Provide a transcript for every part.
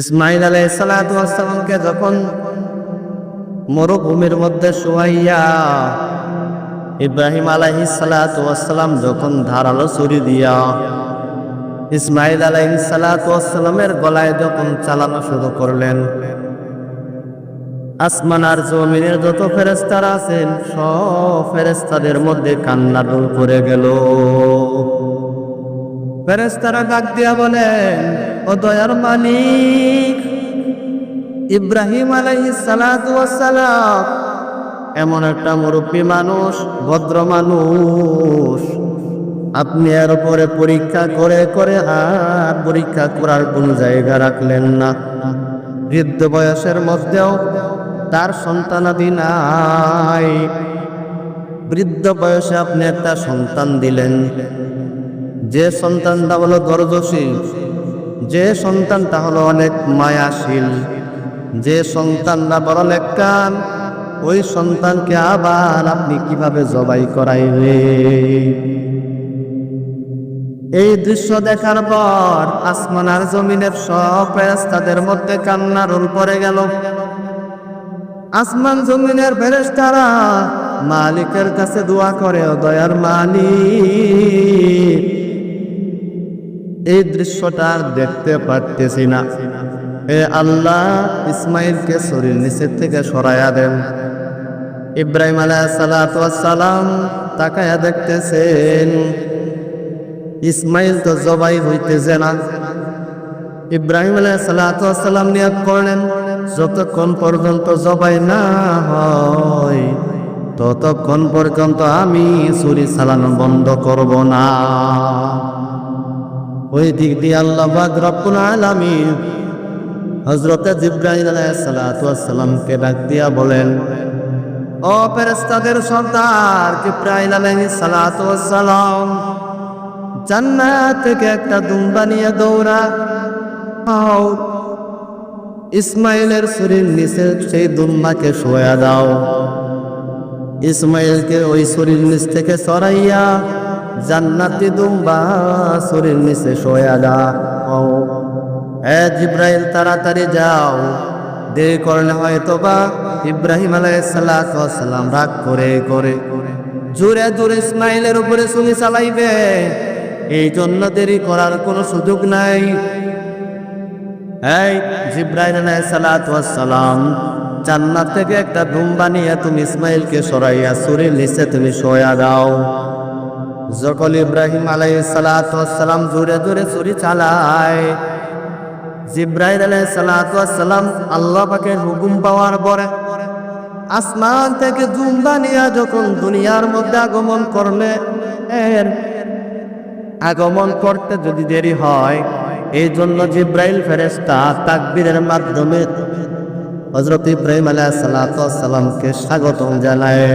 ইসমাইল আলাইসালামকে যখন মরুভূমির মধ্যে শোয়াইয়া ইব্রাহিম আলাইসালাম যখন ধারালো ছুরি দিয়া ইসমাইল আলাইসালামের গলায় যখন চালানো শুরু করলেন, আসমান আর জমিনের যত ফেরেস্তারা আছেন, সব ফেরেস্তাদের মধ্যে কান্না ডোল পড়ে গেল। ফেরেস্তারা ডাক দিয়া বলেন, ও দয়ার মালিক, ইব্রাহিম সালাম, এমন একটা মুরব্বী মানুষ, ভদ্র মানুষ। আপনি এর উপরে পরীক্ষা করে করে আর পরীক্ষা করার কোনো জায়গা রাখলেন না। বৃদ্ধ বয়সের মধ্যেও তার সন্তানাদি নাই। বৃদ্ধ বয়সে আপনি একটা সন্তান দিলেন। যে সন্তানটা হলো দরদশীল যে সন্তানটা হলো অনেক মায়াশীল, যে সন্তানটা বড় কান ওই সন্তানকে আবার আপনি কীভাবে জবাই করাইলে এই দৃশ্য দেখার পর আসমান আর জমিনের সব ফেরেস্তাদের মধ্যে কান্না রোল পড়ে গেল। আসমান জমিনের ফেরেস্তারা মালিকের কাছে দোয়া করে দয়ার মালিক এই দৃশ্যটা আর দেখতে পারতেছি না। এ আল্লাহ ইসমাইলকে শরীর নিচের থেকে সরাইয়া দেন। ইব্রাহিম আলাইসালাম তাকায়া দেখতেছেন, ইসমাইল তো জবাই হইতেছে না। ইব্রাহিম আলাইসালাম নিয়োগ করলেন, যতক্ষণ পর্যন্ত জবাই না হয়, ততক্ষণ পর্যন্ত আমি ছুরি চালানো বন্ধ করব না। ওই দিক দিয়ে আল্লাহ রব্বুল আলামিন হজরতে জিব্রাহিম আলাইসালামকে ডাক দিয়া বলেন, ও ফেরেস্তাদের সর্দার জিব্রাহিম আলাইহিস সালাতু সালাম, জান্নাত থেকে একটা দুম্বা নিয়ে দৌড়া ইসমাইলের শরীর নিচে সেই দুম্বাকে শোয়া দাও। ইসমাইলকে ওই শরীর নিচ থেকে সরাইয়া জান্নাতি দুম্বা শরীর নিচে শোয়া দাও এ জিব্রাইল, তাড়াতাড়ি যাও। দেরি করলে হয়তো বা ইব্রাহিম আলাইসালাম রাগ করে করে। জোরে জোরে ইসমাইলের উপরে চুলি চালাইবে। এই জন্য দেরি করার কোনো সুযোগ নাই। এই জিব্রাইল আলাইসালাম জান্নাত থেকে একটা ধুম বানিয়ে তুমি ইসমাইলকে সরাইয়া সুরের নিচে তুমি শোয়া দাও যখন ইব্রাহিম আলাই আলাইসালাম জোরে জোরে চুরি চালায়, জিব্রাইল আলাইসালাম আল্লাহ পাকে হুকুম পাওয়ার পরে আসমান থেকে জুম বানিয়া যখন দুনিয়ার মধ্যে আগমন করলে আগমন করতে যদি দেরি হয় এই জন্য জিব্রাইল ফেরেস্তা তাকবীরের মাধ্যমে হজরত ইব্রাহিম আলাইসালামকে স্বাগতম জানায়।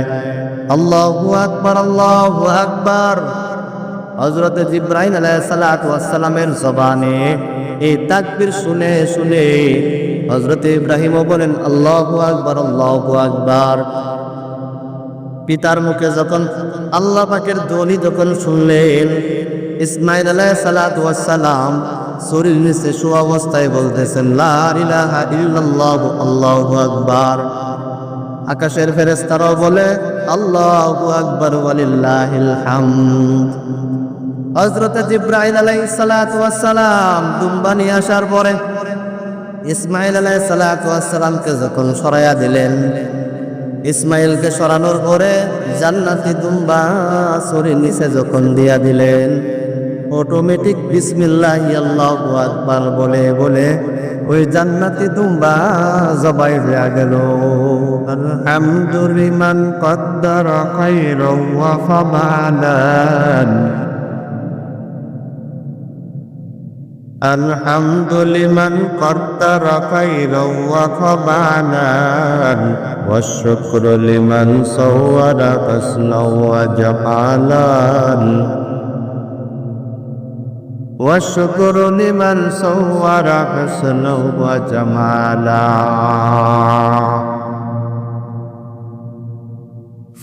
আল্লাহু আকবার আল্লাহু আকবার। হজরত জিব্রাহিম আলাইসালামের জবানে এই তাকবীর শুনে শুনে হজরত ইব্রাহিমও বলেন, আল্লাহু আকবার আল্লাহু আকবার। পিতার মুখে যখন আল্লাহ পাকের ধ্বনি যখন শুনলেন, ইসমাইল আলাইসালাম শরীর নিচে শু অবস্থায় বলতেছেন, লা ইলাহা ইল্লাল্লাহু, আল্লাহু আকবার। আকাশের ফেরেস্তারাও বলে, আল্লাহু আকবার হামদ। হযরত জিব্রাইল আলাইহিস সালাতু ওয়াস সালাম দুম্বা নিয়ে আসার পরে ইসমাইল ওয়াস সালামকে যখন সরাইয়া দিলেন ইসমাইলকে সরানোর পরে জান্নাতি দুম্বা শরীর নিচে যখন দিয়া দিলেন, অটোমেটিক বিসমিল্লাহ আল্লাহু আকবার, বলে বলে ওই জান্নাতি দুম্বা জবাই হয়ে গেল আলহামদুলিমান কদ্দার খাইরাও ওয়া ফামালান الحمد لمن قدر خيرا وخبانا والشكر لمن صور حسنا وجمالا والشكر لمن صور حسنا وجمالا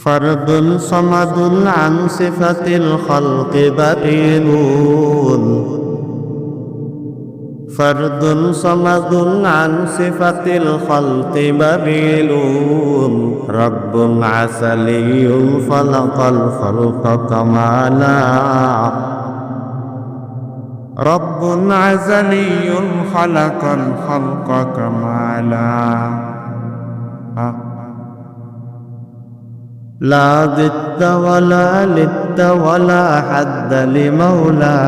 فرد صمد عن صفة الخلق بديل فرد صمد عن صفة الخلق بديل رب عسلي خلق الخلق كمالا رب عزلي خلق الخلق كمالا. لا ضد ولا لد ولا حد لمولى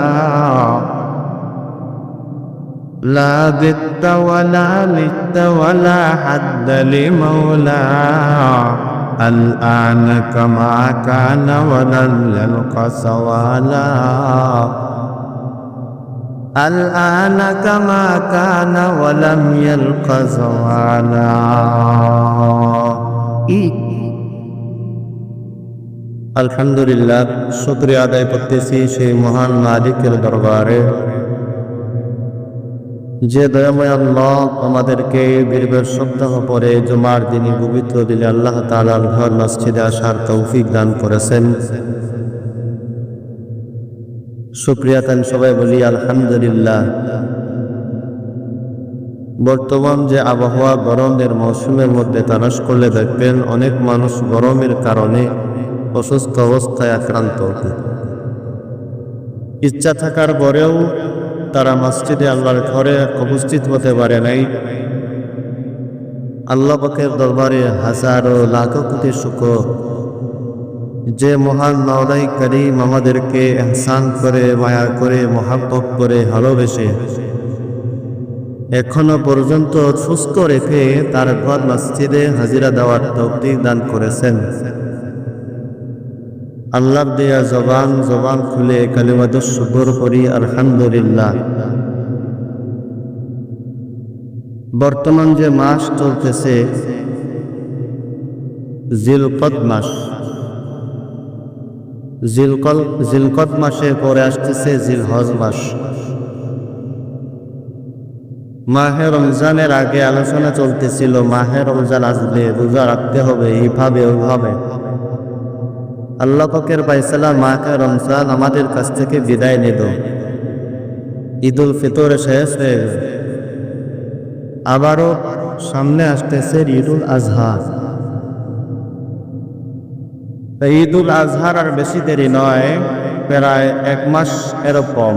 لا ضد ولا لد ولا حد لمولى الآن كما كان ولن يلقى سوالا. الآن كما كان ولم يلق زوالا আলহামদুলিল্লাহ শুক্রিয়া আদায় করতেছি সেই মহান মালিকের দরবারে যে দয়াময় আল্লাহ আমাদেরকে বীরবের সপ্তাহ পরে জুমার দিনই পবিত্র দিলে আল্লাহ তালার ঘর মসজিদে আসার তৌফিক দান করেছেন শুক্রিয়া তান সবাই বলি, আলহামদুলিল্লাহ। বর্তমান যে আবহাওয়া গরমের মৌসুমের মধ্যে তালাশ করলে দেখবেন অনেক মানুষ গরমের কারণে অসুস্থ অবস্থায় আক্রান্ত। ইচ্ছা থাকার পরেও তারা মসজিদে আল্লাহর ঘরে উপস্থিত হতে পারে নাই। আল্লাহ পাকের দরবারে হাজারো লাখো কোটি শুকর। যে মহান মাওলাই করিম আমাদেরকে এহসান করে, মায়া করে, মহাব্বত করে, ভালোবেসে এখনও পর্যন্ত সুস্থ রেখে তার ঘর মসজিদে হাজিরা দেওয়ার তৌফিক দান করেছেন। আল্লাহ দেয়া জবান জবান খুলে কালিমাদ শুকর করি আলহামদুলিল্লাহ। বর্তমান যে মাস চলতেছে জিলকদ মাস। জিলকল, জিলকদ মাসে পরে আসতেছে জিলহজ মাস। মাহে রমজানের আগে আলোচনা চলতেছিল, মাহে রমজান আসলে রোজা রাখতে হবে, এইভাবে, ওইভাবে। আল্লাহ পাকের পাইসালা মাহে রমজান আমাদের কাছ থেকে বিদায় নিল। ঈদুল ফিতর শেষ হয়ে আবারও সামনে আসতেছে ঈদুল আজহা। তা ঈদুল আজহার আর বেশি দেরি নয়, প্রায় এক মাস এরকম।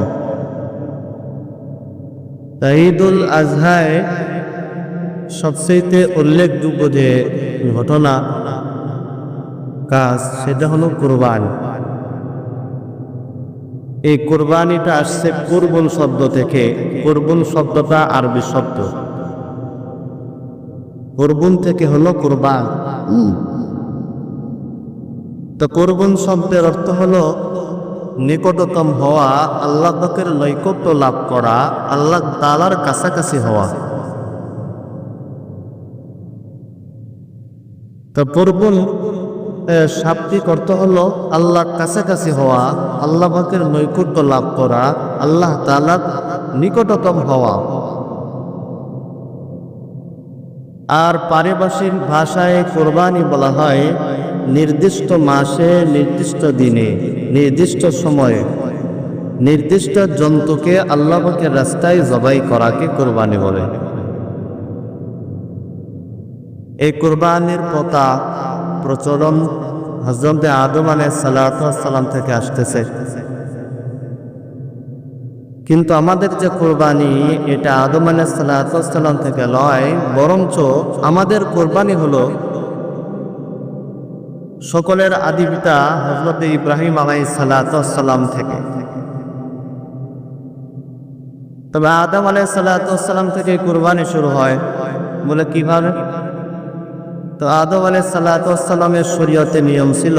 তা ঈদুল আজহায় সবচেয়ে উল্লেখযোগ্য যে ঘটনা, কাজ সেটা হলো কোরবান। এই কোরবানিটা আসছে কুরবন শব্দ থেকে, কুরবন শব্দটা আরবি শব্দ। কুরবন থেকে হলো কোরবান। তো কোরবন শব্দের অর্থ হল নিকটতম হওয়া, আল্লাহ পাকের নৈকট্য লাভ করা, আল্লাহ তালার কাছাকাছি হওয়া। তো পূর্বন শাব্দিক অর্থ হলো আল্লাহর কাছাকাছি হওয়া, আল্লাহ পাকের নৈকট্য লাভ করা, আল্লাহ তালার নিকটতম হওয়া। আর পারিভাষিক ভাষায় কোরবানি বলা হয় নির্দিষ্ট মাসে, নির্দিষ্ট দিনে, নির্দিষ্ট সময়ে। নির্দিষ্ট জন্তুকে আল্লাহ পাকের রাস্তায় জবাই করাকে কোরবানি বলে। এই কোরবানির পতা প্রচলন হজরত আদম আলাই সালাম থেকে আসতেছে। কিন্তু আমাদের যে কোরবানি, এটা আদম আলাই সালাম থেকে লয়, বরঞ্চ আমাদের কোরবানি হলো সকলের আদি পিতা হজরত ইব্রাহিম আলাই সালাম থেকে। তবে আদম আলাই সালাম থেকে কোরবানি শুরু হয়। বলে কীভাবে? তো আদম আলাই সালাতামের শরীয়তে নিয়ম ছিল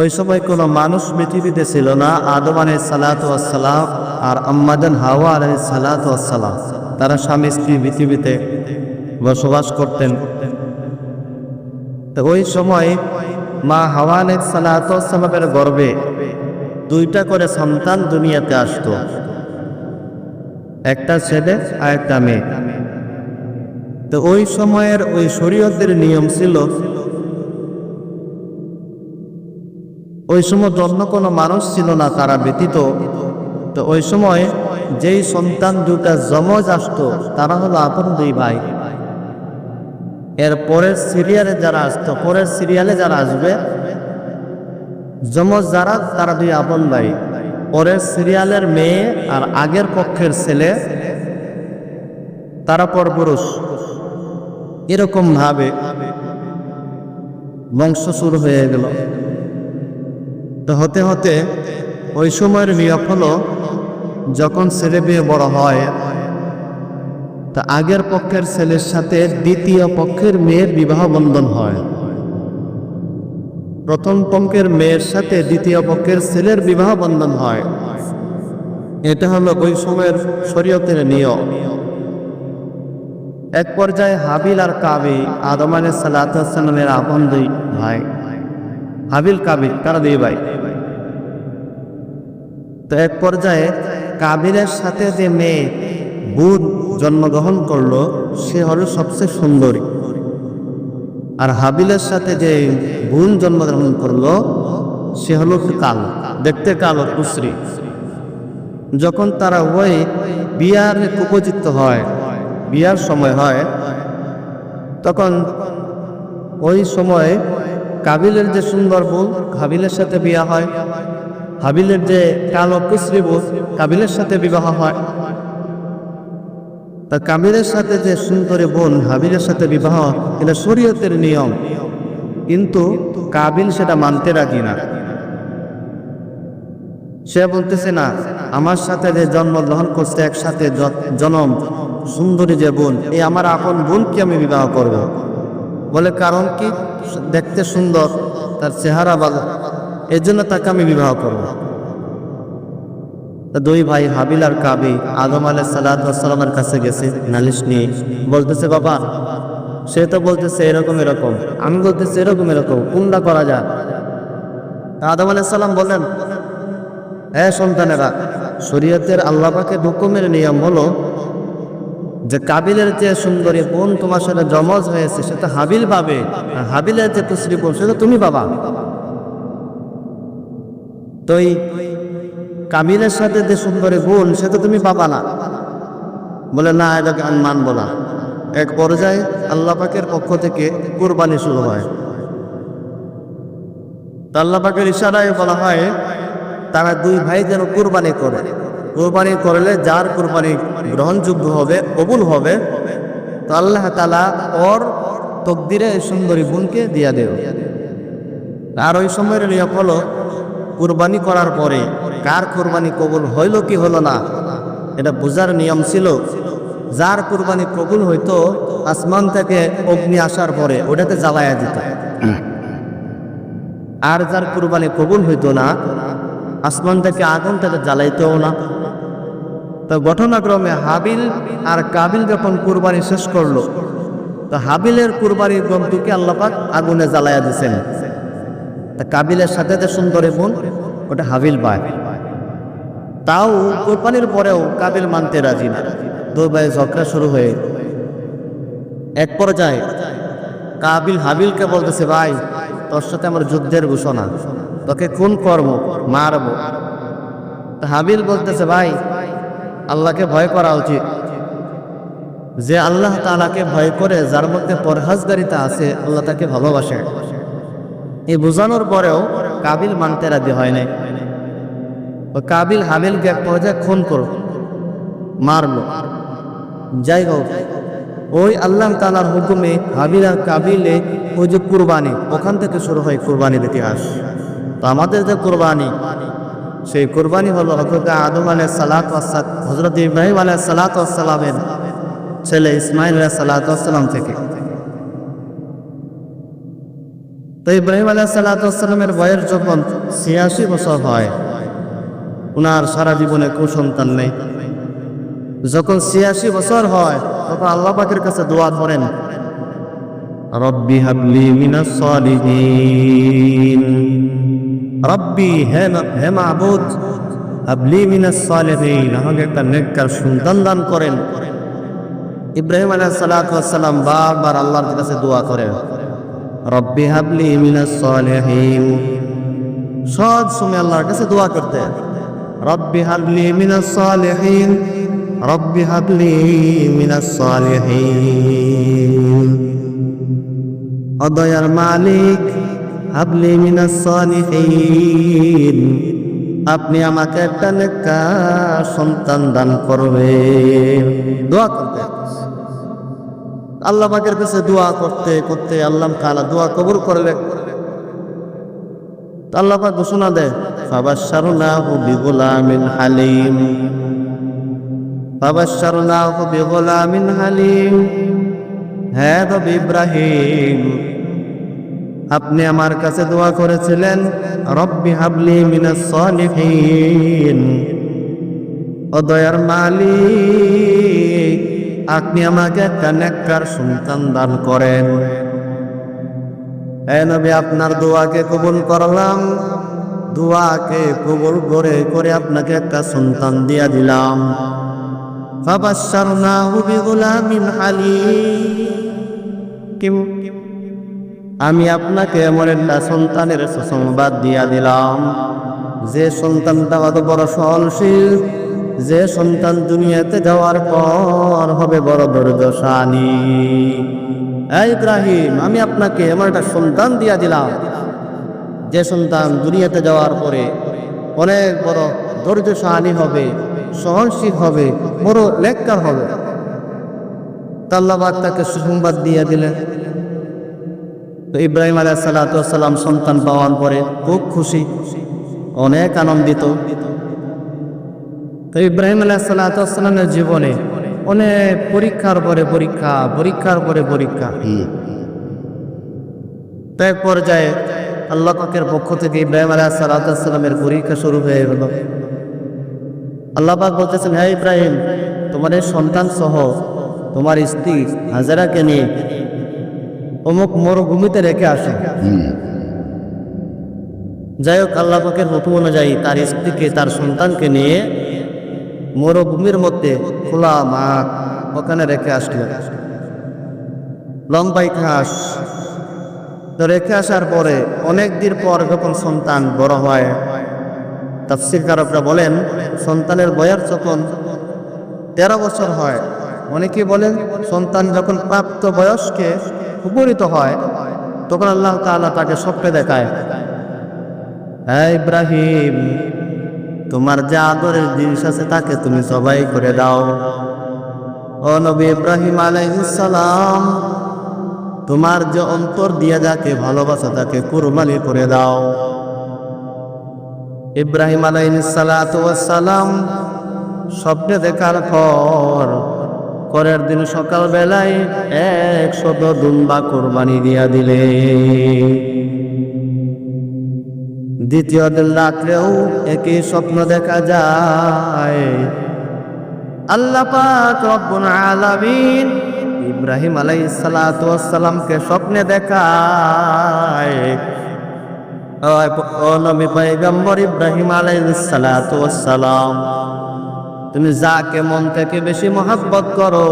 ওই সময় কোনো মানুষ পৃথিবীতে ছিল না, আদম আলাই সালাতাম আর আম্মাদান হাওয়া আলাই সালাতাম তারা স্বামী স্ত্রী পৃথিবীতে বসবাস করতেন। তো ওই সময় মা হাওয়া আলাই সালাতামের গর্বে দুইটা করে সন্তান দুনিয়াতে আসতো। একটা ছেলে আর একটা মেয়ে। তো ওই সময়ের ওই শরীয়তের নিয়ম ছিল ওই সময় অন্য কোনো মানুষ ছিল না তারা ব্যতীত। তো ওই সময় যেই সন্তান দুটা জমজ আসতো, তারা হলো আপন দুই ভাই। এর পরের সিরিয়ালে যারা আসতো, পরের সিরিয়ালে যারা আসবে, যমজ যারা, তারা দুই আপন ভাই। পরের সিরিয়ালের মেয়ে আর আগের পক্ষের ছেলে, তারা পরপুরুষ। এরকম ভাবে বংশ শুরু হয়ে গেল। তো হতে হতে ওই সময়ের নিয়ম হলো, যখন ছেলে মেয়ে বড় হয়, তা আগের পক্ষের ছেলের সাথে দ্বিতীয় পক্ষের মেয়ের বিবাহ বন্ধন হয়। প্রথম পক্ষের মেয়ের সাথে দ্বিতীয় পক্ষের ছেলের বিবাহ বন্ধন হয়। এটা হলো ওই সময়ের শরীয়তের নিয়ম। এক পর্যায়ে হাবিল আর কাবি, আদম আলী সাল্লামের আপন দুই ভাই। হাবিল, কাবি তারা দুই ভাই? তো এক পর্যায়ে কাবিলের সাথে যে মেয়ে বুধ জন্মগ্রহণ করল, সে হলো সবচেয়ে সুন্দরী। আর হাবিলের সাথে যে বোন জন্মগ্রহণ করল, সে হলো কালো, দেখতে কালো, কুশ্রী। যখন তারা ওই বিয়ার উপযুক্ত হয়, বিয়ার সময় হয়, তখন ওই সময় কাবিলের যে সুন্দর বোন হাবিলের সাথে বিয়া হয়। হাবিলের যে কালো কুশ্রী বোন কাবিলের সাথে বিবাহ হয়। তা কাবিলের সাথে যে সুন্দরী বোন হাবিলের সাথে বিবাহ, এটা শরীয়তের নিয়ম। কিন্তু কাবিল সেটা মানতে রাজি না। সে বলতেছে, না, আমার সাথে যে জন্মগ্রহণ করছে একসাথে জনম, সুন্দরী যে বোন, এই আমার আপন বোনকে আমি বিবাহ করব। বলে, কারণ কি? দেখতে সুন্দর, তার চেহারা ভালো। এর জন্য তাকে আমি বিবাহ করব। দুই ভাই হাবিল আর কাবি আদম আলাহ সালামের কাছে গেছে, নালিশ নিয়ে বলতেছে, বাবা, সে তো বলতেছে এরকম এরকম, আমি বলতেছি এরকম এরকম, কোনটা করা যায় আদম আলাহ সাল্লাম বললেন হ্যাঁ সন্তানেরা, শরীয়তের আল্লাহ পাকের হুকুমের নিয়ম হলো যে কাবিলের যে সুন্দরী বোন তোমার সাথে জমজ হয়েছে সেটা হাবিল পাবে হাবিলের যে কুশ্রী বোন সেটা তুমি পাবা তো এই কাবিলের সাথে যে সুন্দরী বোন সেটা তুমি পাবা না। বলে, না, এটাকে আমি মানবো না। এক পর্যায়ে আল্লাহ পাকের পক্ষ থেকে কোরবানি শুরু হয়। তো আল্লাহ ইশারায় বলা হয়, তারা দুই ভাই যেন কোরবানি করে। কোরবানি করলে যার কোরবানি গ্রহণযোগ্য হবে, কবুল হবে, তো আল্লাহ তালা ওর তকদিরে সুন্দরী বোনকে দিয়া দেব আর ওই সময়ের নিয়ম হলো কুরবানি করার পরে কার কুরবানি কবুল হইল কি হলো না, এটা বোঝার নিয়ম ছিল। যার কুরবানি কবুল হইতো, আসমান থেকে অগ্নি আসার পরে ওটাতে জ্বালায়া দিত। আর যার কুরবানি কবুল হইতো না, আসমান থেকে আগুন তাকে জ্বালাইতেও না। তো ঘটনাক্রমে হাবিল আর কাবিল যখন কুরবানি শেষ করল, তো হাবিলের কুরবানির গ্রন্থকে আল্লাপাক আগুনে জ্বালাইয়া দিছেন। তা কাবিলের সাথে সুন্দরী বোন, ওটা হাবিল পায় তাও কোরবানির পরেও কাবিল মানতে রাজি না। দুই ভাই ঝগড়া শুরু হয়ে এক পর্যায়ে কাবিল হাবিলকে বলতেছে, ভাই, তোর সাথে আমার যুদ্ধের ঘোষণা। তোকে খুন করব, মারব। হাবিল বলতেছে, ভাই, আল্লাহকে ভয় করা উচিত। যে আল্লাহ তালাকে ভয় করে যার মধ্যে পরহাজগারিতা আছে, আল্লাহ তাকে ভালোবাসে। এই বোঝানোর পরেও কাবিল মানতে রাজি হয় নাই। কাবিল হাবিলকে এক পর্যায়ে খুন করো মারলো। যাই হোক, ওই আল্লাহ তালার হুকুমে হাবিল আর কাবিলে ওই যে কুরবানি, ওখান থেকে শুরু হয় কুরবানির ইতিহাস। তো আমাদের যে কুরবানি, সেই কুরবানি হলো আদম আলাহ সালাত হজরত ইব্রাহিম আলাহ সালাত সালামের ছেলে ইসমাইল আলাহ সালাত থেকে। তো ইব্রাহিম আলাহ সাল্লামের বয়স যখন ছিয়াশি বছর হয় ওনার সারা জীবনে কোনো সন্তান নেই। যখন ছিয়াশি বছর হয়, তখন আল্লাহ পাকের কাছে দোয়া ধরেন রব্বি হাবলি মিনাস সালিহিন। রব্বি হে হে মাবুদ, হাবলি মিনাস সালিহিন। আমাকে একটা নেককার সন্তান দান করেন। ইব্রাহিম আলাইহিস সালাতু ওয়াস বারবার আল্লাহর কাছে দোয়া করেন। রব্বি হাবলি মিনাস সালিহিন। সব সময় আল্লাহর কাছে দোয়া করতে। রব্বি হাবলি মিনাস সালিহিন, রব্বি হাবলি মিনাস সালিহিন। অদয়ার মালিক, হাবলি মিনাস সালিহিন, আপনি আমাকে একটা নেকা সন্তান দান করবে দোয়া করতে আল্লাহ পাকের কাছে দোয়া করতে করতে আল্লাহ তাআলা দোয়া কবুল করলে আল্লাহ পাক ঘোষণা দেয়, ফাবাশশারনাহু বিগুলামিন হালিম। ফাবাশশারনাহু বিগুলামিন হালিম। হ্যাঁ নবী ইব্রাহিম, আপনি আমার কাছে দোয়া করেছিলেন, রব্বি হাবলি মিনাস সালিহিন। ও দয়ার মালিক আপনি আমাকে একটা নেককার সন্তান দান করেন। এ নবী, আপনার দোয়াকে কবুল করলাম। দোয়াকে কবুল করে করে আপনাকে একটা সন্তান দিয়া দিলাম। আমি আপনাকে এমন একটা সন্তানের সুসংবাদ দিয়া দিলাম। যে সন্তানটা অত বড় সহনশীল যে সন্তান দুনিয়াতে যাওয়ার পর হবে বড় দুর্দশানী এই ইব্রাহিম, আমি আপনাকে এমন একটা সন্তান দিয়া দিলাম। যে সন্তান দুনিয়াতে যাওয়ার পরে অনেক বড় ধৈর্যশালী হবে, সহনশীল হবে, বড় লেখকার হবে। তাল্লাবাদ তাকে সুসংবাদ দিয়ে দিলেন। তো ইব্রাহিম আলাহ সাল্লাম সন্তান পাওয়ার পরে খুব খুশি, অনেক আনন্দিত। তো ইব্রাহিম আলাহ সাল্লামের জীবনে অনেক পরীক্ষার পরে পরীক্ষা, পরীক্ষার পরে পরীক্ষা। তো এক পর্যায়ে আল্লাহ পাকের পক্ষ থেকে ইব্রাহিম আলাহ সাল্লামের পরীক্ষা শুরু হয়ে গেল। আল্লাহ পাক বলতেছেন হ্যাঁ ইব্রাহিম, তোমার এই সন্তান সহ তোমার স্ত্রী হাজারাকে নিয়ে অমুক মরুভূমিতে রেখে আসে। যাই হোক, আল্লাহ পাকের হুকুম অনুযায়ী তার স্ত্রীকে, তার সন্তানকে নিয়ে মরুভূমির মধ্যে খোলা মাঠ, ওখানে রেখে আসলো। লম্বা ইতিহাস তো রেখে আসার পরে অনেক দিন পর যখন সন্তান বড় হয়, তাফসির কারকরা বলেন, সন্তানের বয়স যখন তেরো বছর হয় অনেকে বলেন সন্তান যখন প্রাপ্ত বয়সকে উপনীত হয়, তখন আল্লাহ তাকে স্বপ্নে দেখায়। হ্যাঁ ইব্রাহিম তোমার যে আদরের জিনিস আছে তাকে তুমি সবাই করে দাও। ও নবী ইব্রাহিম আলাইহিসসালাম তোমার যে অন্তর দিয়ে যাকে ভালোবাসা তাকে কুরবানি করে দাও। ইব্রাহিম আলাইহিসসালাম স্বপ্নে দেখার পর পরের দিন সকাল বেলায় একশত দুম্বা কোরবানি দিয়া দিলে। দ্বিতীয় দিন রাত্রেও একই স্বপ্ন দেখা যায়। আল্লাহ পাক রব্বুল আলামিন ইব্রাহিম আলাইহিস সালাতু ওয়াস সালামকে স্বপ্নে দেখায়। ও নবী পয়গম্বর ইব্রাহিম আলাইহিস সালাতু ওয়াস সালাম, তুমি যাকে মন থেকে বেশি মহাব্বত করো,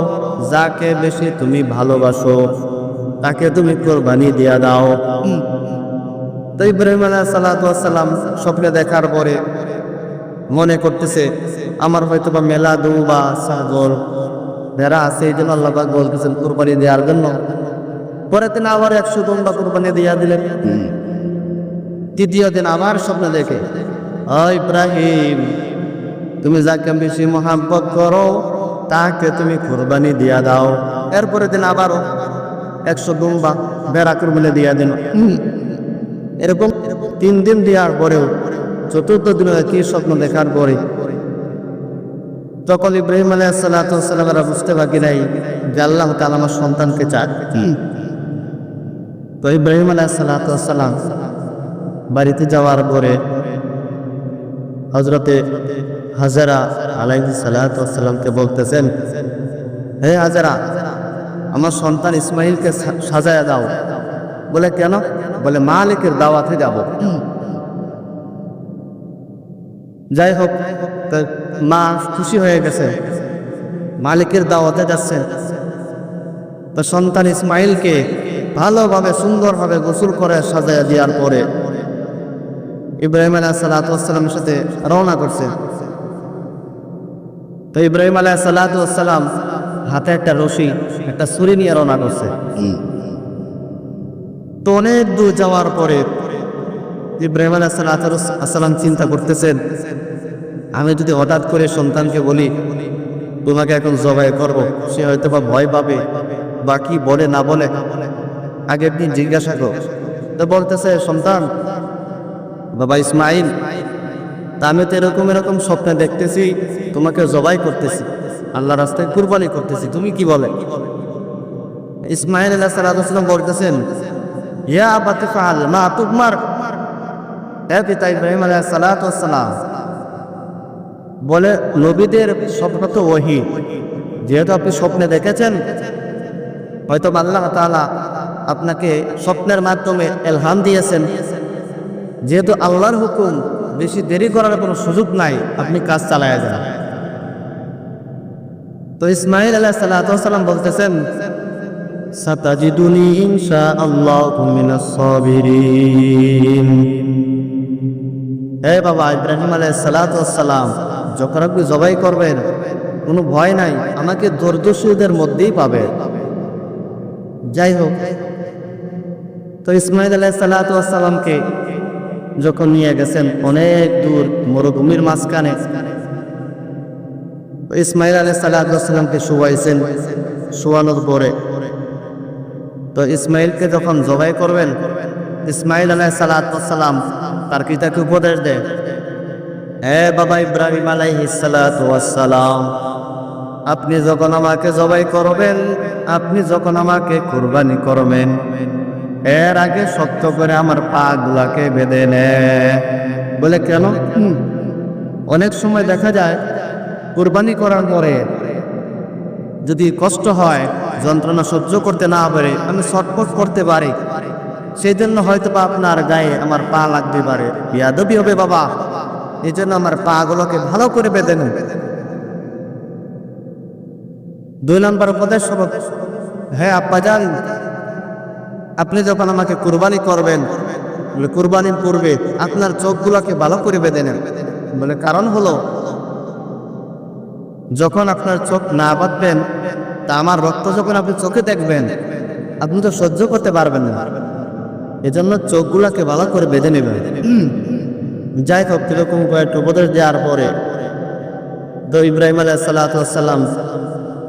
যাকে বেশি তুমি ভালোবাসো, তাকে তুমি কোরবানি দিয়া দাও। তো ইব্রাহিম আলাহ সালাম স্বপ্নে দেখার পরে মনে করতেছে, আমার হয়তো বা মেলা দুবা সাগর ভেড়া আছে, এই জন্য আল্লাহবাক বলতেছেন, কোরবানি দেওয়ার জন্য। পরের দিন আবার একশো দুম্বা কোরবানি দিয়া দিলেন। তৃতীয় দিন আবার স্বপ্ন দেখে ইব্রাহিম, তুমি যাকে বেশি মহাব্বত করো, তাকে তুমি কোরবানি দিয়া দাও। এরপরে দিন আবারও একশো দুম্বা বেড়া কোরবানি দিয়া দিন এরকম তিন দিন দেওয়ার পরেও চতুর্থ দিন একই স্বপ্ন দেখার পরে তখন ইব্রাহিম আলাহ সাল্লামেরা বুঝতে বাকি নাই যে আল্লাহ তালা আমার সন্তানকে চায়। তো ইব্রাহিম আলাহ সাল্লাম বাড়িতে যাওয়ার পরে হজরতে হাজারা আলাইহি সাল্লামকে বলতেছেন, হে হাজারা, আমার সন্তান ইসমাইলকে সাজায়া দাও। বলে কেন? বলে মালিকের দাওয়াতে যাব। যাই হোক মা খুশি হয়ে গেছে। মালিকের দাওয়াতে যাচ্ছেন তো সন্তান ইসমাইলকে ভালোভাবে, সুন্দরভাবে গোসল করে সাজায়া দেওয়ার পরে ইব্রাহিম আলাহ সালাতামের সাথে রওনা করছে। তো ইব্রাহিম আলাহ সালাতাম হাতে একটা রশি, একটা ছুরি নিয়ে রওনা করছে। তো অনেক দূর যাওয়ার পরে ইব্রাহিম আলাহ চিন্তা করতেছেন, আমি যদি হঠাৎ করে সন্তানকে বলি, তোমাকে এখন জবাই করব সে হয়তো বা ভয় পাবে বা কি বলে, না বলে। আগে আপনি জিজ্ঞাসা কর। তো বলতেছে, সন্তান, বাবা ইসমাইল, তা আমি তো এরকম এরকম স্বপ্নে দেখতেছি, তোমাকে জবাই করতেছি আল্লাহ রাস্তায় কুরবানি করতেছি, তুমি কি বলে? ইসমাইল আল্লাহ সাল্লাম বলতেছেন ইয়া আবাতি ফাল মা তুকমার হে পিতা ইব্রাহিম আলাহ সালাম। বলে, নবীদের স্বপ্ন তো ওহি। যেহেতু আপনি স্বপ্নে দেখেছেন, হয়তো আল্লাহ তাআলা আপনাকে স্বপ্নের মাধ্যমে এলহাম দিয়েছেন। যেহেতু আল্লাহর হুকুম, বেশি দেরি করার কোনো সুযোগ নাই, আপনি কাজ চালায় যান। তো ইসমাইল আলাহ সাল্লাম বলতেছেন সাতাজিদুনি ইনশা আল্লাহ হে বাবা সালাম, যখন আপনি জবাই করবেন, কোনো ভয় নাই, আমাকে দর্দস্যুদের মধ্যেই পাবে। যাই হোক, তো ইসমাইল সালাতামকে যখন নিয়ে গেছেন অনেক দূর মরুভূমির মাঝখানে ইসমাইল আলাহ সাল্লামকে শুয়াইছেন, শুয়ানোর পরে তো ইসমাইলকে যখন জবাই করবেন, ইসমাইল আলাহ সালাতাম তার পিতাকে উপদেশ দেয় হে বাবা ইব্রাহিম আলাইহিসালাম আপনি যখন আমাকে জবাই করবেন, আপনি যখন আমাকে কুরবানি করবেন, এর আগে শক্ত করে আমার পা গুলাকে বেঁধে নে। বলে, কেন? অনেক সময় দেখা যায়, কুরবানি করার পরে যদি কষ্ট হয় যন্ত্রণা সহ্য করতে না পারে, আমি ছটফট করতে পারি। সেই জন্য হয়তো বা আপনার গায়ে আমার পা লাগতে পারে। বিয়াদবি হবে বাবা। এই জন্য আমার পা গুলোকে ভালো করে বেঁধে নেন। দুই নম্বর উপদেশ হলো হ্যাঁ আব্বা যান আপনি যখন আমাকে কুরবানি করবেন, বলে কুরবানির পূর্বে আপনার চোখগুলোকে ভালো করে বেঁধে নেন। বলে কারণ হলো, যখন আপনার চোখ না বাঁধবেন তা আমার রক্ত যখন আপনি চোখে দেখবেন, আপনি তো সহ্য করতে পারবেন না। এজন্য চোখগুলোকে ভালো করে বেঁধে নেবেন। যাই হোক, এরকম কয়েকটা উপদেশ দেওয়ার পরে তো ইব্রাহিম আলাহ সাল্লাম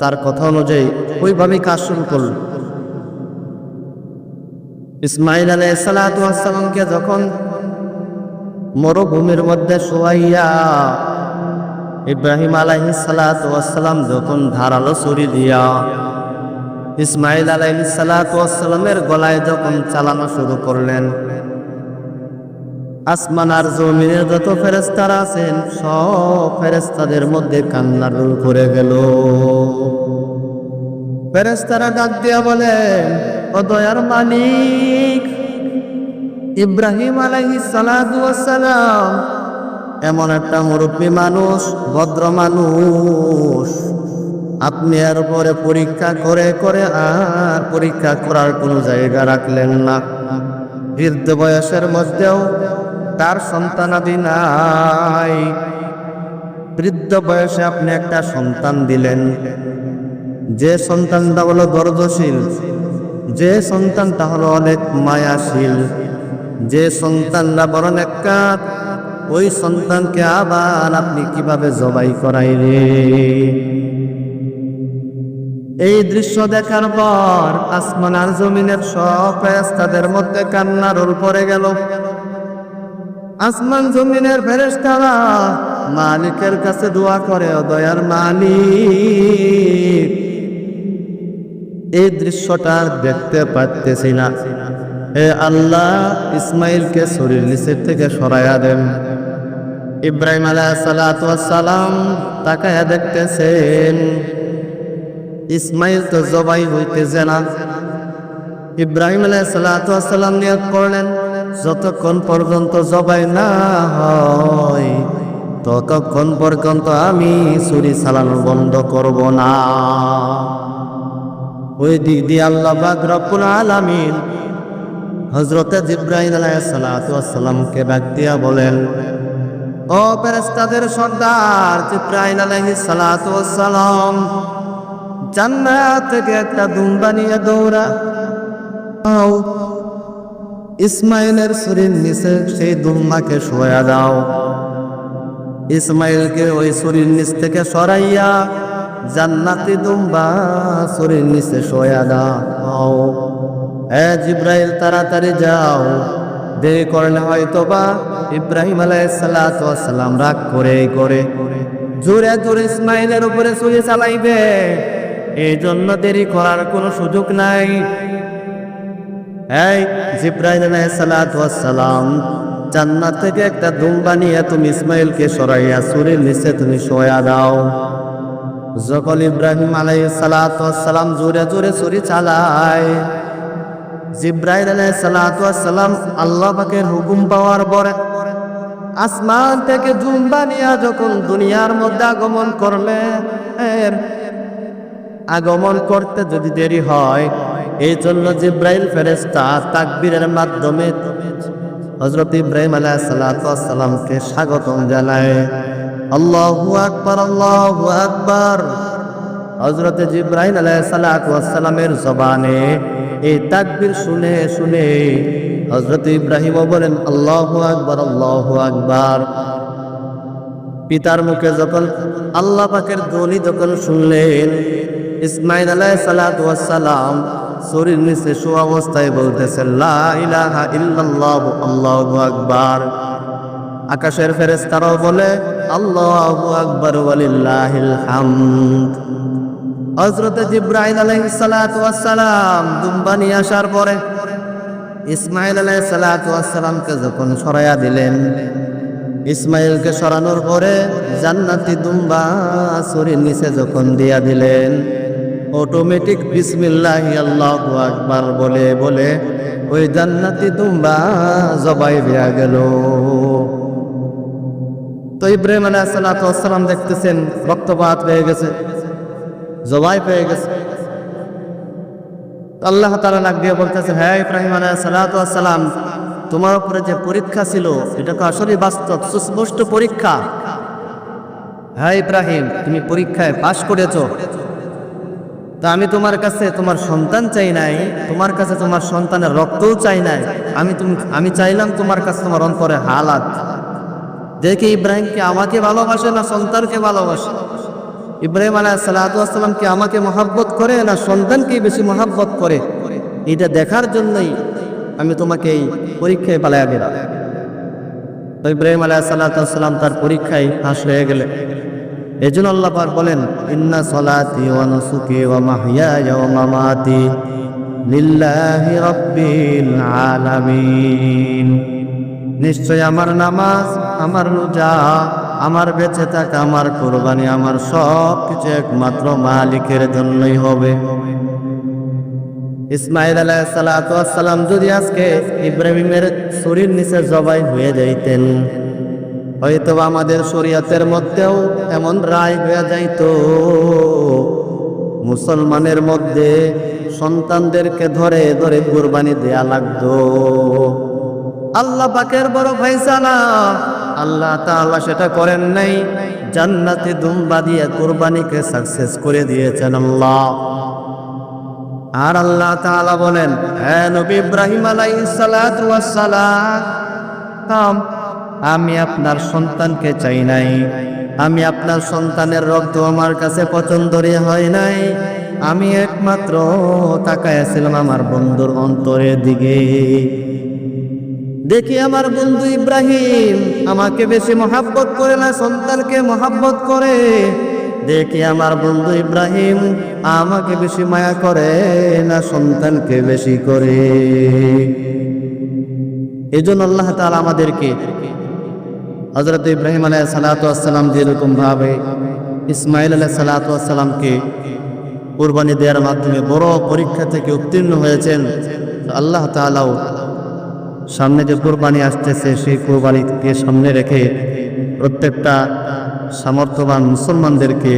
তার কথা অনুযায়ী ওইভাবেই কাজ শুরু করল ইসমাইল আলাহ সাল্লামকে যখন মরুভূমির মধ্যে শোয়াইয়া ইব্রাহিম আলাইহি সালাম যখন ধারালো ছুরি দিয়া ইসমাইল আলাইহি সালামের গলায় যখন চালানো শুরু করলেন, আসমান আর জমিনের যত ফেরেস্তারা আছেন সব ফেরেস্তাদের মধ্যে কান্নার রোল করে গেল। ফেরেস্তারা ডাক দিয়া বলেন, ও দয়ার মালিক, ইব্রাহিম আলাইহিস সালাম এমন একটা মুরব্বী মানুষ, ভদ্র মানুষ। আপনি এর পরে পরীক্ষা করে করে আর পরীক্ষা করার কোনো জায়গা রাখলেন না। বৃদ্ধ বয়সের মধ্যেও তার সন্তানাদি নাই। বৃদ্ধ বয়সে আপনি একটা সন্তান দিলেন। যে সন্তানটা হলো দর্দশীল, যে সন্তানটা হলো অনেক মায়াশীল, যে সন্তানটা বরং একটা ওই সন্তানকে আবার আপনি কীভাবে জবাই করাইলে? এই দৃশ্য দেখার পর আসমান আর জমিনের সব মধ্যে কান্না রোল পড়ে গেল। আসমান জমিনের ফেরেস্তারা মালিকের কাছে দোয়া করে দয়ার মালিক, এই দৃশ্যটা দেখতে পারতেছি না। হে আল্লাহ, ইসমাইলকে শরীর নিচের থেকে সরাইয়া দেন। ইব্রাহিম আলাহ সালাম তাকায়া দেখতেছেন, ইসমাইল তো জবাই হইতেছে না। ইব্রাহিম আলাহ সালাম নিয়োগ করলেন, যতক্ষণ পর্যন্ত জবাই না হয়, ততক্ষণ পর্যন্ত আমি ছুরি চালানো বন্ধ করব না। ওই দিক দিয়ে আল্লাহ রব্বুল আলামিন হজরতে জিব্রাহিম আলাইসালামকে ডাক দিয়া বলেন ও ফেরেশতাদের সর্দার জিব্রাইল আলাইহিস সালাতু সালাম, জান্নাত থেকে একটা দুম্বা নিয়ে দৌড়া। ইসমাইলের শরীর নিচে, সেই দুম্বাকে শোয়া দাও। ইসমাইলকে ওই শরীর নিচ থেকে সরাইয়া জান্নাতি দুম্বা শরীর নিচে শোয়া দাও। এ জিব্রাইল, তাড়াতাড়ি যাও। দেরি করলে হয়তো বা ইব্রাহিম আলাইসালাম রাগ করে করে। জোরে জোরে ইসমাইলের উপরে ছুরি চালাইবে। এই জন্য দেরি করার কোনো সুযোগ নাই। থেকে একটা তুমি ইসমাইলকে সরাইয়া নিচে তুমি দাও। যখন ইব্রাহিম আলাইসালাম জোরে জোরে ছুরি চালায় জিব্রাইল আলাইসালাম আল্লাহ পাকের হুকুম পাওয়ার পরে আসমান থেকে জুম্বা নিয়া যখন দুনিয়ার মধ্যে আগমন করলে আগমন করতে যদি দেরি হয়, এই জন্য জিব্রাইল ফেরেস্তা তাকবীরের মাধ্যমে হজরত ইব্রাহিম আলাইসালামকে স্বাগতম জানায়। আল্লাহু আকবার আল্লাহু আকবার। হজরত জিব্রাহিম আলাইসালামের জবানে এই তাকবীর শুনে শুনে হজরত ইব্রাহিমও বলেন, আল্লাহ আকবার আল্লাহ আকবার। পিতার মুখে যখন আল্লাহ পাকের ধ্বনি যখন শুনলেন ইসমাইল আলাহ সালাম শরীর নিচে শু অবস্থায় বলতেছে আল্লাহু আকবার। আকাশের ফেরেশতারাও বলে, আল্লাহু আকবার হামদ। হজরত জিব্রাইল আলাইহিস সালাতু দুম্বা নিয়ে আসার পরে ইসমাইল আলাই সালাতু ওয়াস সালামকে যখন সরাইয়া দিলেন ইসমাইলকে সরানোর পরে জান্নাতি দুম্বা শরীর নিচে যখন দিয়া দিলেন অটোমেটিক বিসমিল্লাহ আল্লাহু আকবার বলে বলে, ওই জান্নাতি দুম্বা জবাই দেয়া গেল। তো ইব্রাহিম আলাইহিস সালাতু ওয়াস সালাম দেখতেছেন রক্তপাত হয়ে গেছে। জবাই পেয়ে গেছে। আল্লাহ তালা লাগ দিয়ে বলতেছে হ্যাঁ ইব্রাহিম সালাম, তোমার উপরে যে পরীক্ষা ছিল, এটা তো আসলে বাস্তব, সুস্পষ্ট পরীক্ষা। হ্যাঁ ইব্রাহিম, তুমি পরীক্ষায় পাশ করেছ। তা আমি তোমার কাছে তোমার সন্তান চাই নাই, তোমার কাছে তোমার সন্তানের রক্তও চাই নাই। আমি তুমি, আমি চাইলাম তোমার কাছে তোমার অন্তরে হালাত। দেখে ইব্রাহিমকে আমাকে ভালোবাসে না সন্তানকে ভালোবাসে? ইব্রাহিম আলাহ সালাতাম কি আমাকে মহাব্বত করে না সন্তানকে বেশি মহাব্বত করে? এটা দেখার জন্যই আমি তোমাকে এই পরীক্ষায় পালাইয়া দিলাম তো ইব্রাহিম আলাহ সাল্লাম তার পরীক্ষায় হাস হয়ে গেলে। এই জন্য আল্লাহ পাক বলেন, ইন্না সলাতি ওয়া নুসুকি ওয়া মাহইয়ায়া ওয়া মামাতি লিল্লাহি রাব্বিল আলামিন। নিশ্চয় আমার নামাজ, আমার রোজা আমার বেঁচে থাকা, আমার কোরবানি, আমার সব কিছু একমাত্র মালিকের জন্যই হবে। ইসমাইল আলাহ সালাম যদি আজকে ইব্রাহিমের শরীর নিচে জবাই হয়ে যাইতেন হয়তো আমাদের শরীয়তের মধ্যেও এমন রায় হয়ে যাইত, মুসলমানের মধ্যে সন্তানদেরকে ধরে ধরে কোরবানি দেয়া লাগতো। আল্লাহ পাকের বড় ফাইসালা আল্লাহ তাআলা সেটা করেন নাই। জান্নাতে দুম্বা দিয়ে কোরবানিকে সাকসেস করে দিয়েছেন আল্লাহ। আর আল্লাহ তাআলা বলেন হ্যাঁ নবী ইব্রাহিম আলাইহিস সালাতু ওয়াস সালাম আমি আপনার সন্তানকে চাই নাই। আমি আপনার সন্তানের রক্ত আমার কাছে পছন্দরে হয় নাই। আমি একমাত্র তাকাইছিলাম আমার বন্ধুর অন্তরের দিকে। দেখি আমার বন্ধু ইব্রাহিম আমাকে বেশি মহাব্বত করে না, সন্তানকে মহাব্বত করে। দেখি আমার বন্ধু ইব্রাহিম আমাকে বেশি মায়া করে না, সন্তানকে বেশি করে। এই জন্য আল্লাহ তাআলা আমাদেরকে হজরত ইব্রাহিম আলাহ সালাতাম যেরকম ভাবে ইসমাইল আলাহ সালাতামকে কোরবানি দেওয়ার মাধ্যমে বড় পরীক্ষা থেকে উত্তীর্ণ হয়েছেন, আল্লাহ তাআলাও সামনে যে কোরবানি আসতেছে, সেই কোরবানিকে সামনে রেখে প্রত্যেকটা সামর্থ্যবান মুসলমানদেরকে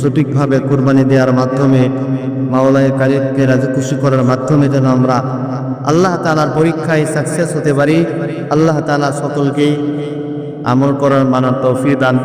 সঠিকভাবে কোরবানি দেওয়ার মাধ্যমে, মাওলায় কারিমকে রাজি খুশি করার মাধ্যমে যেন আমরা আল্লাহ তালার পরীক্ষায় সাকসেস হতে পারি। আল্লাহ তালা সকলকেই আমল করার মানার তৌফি দান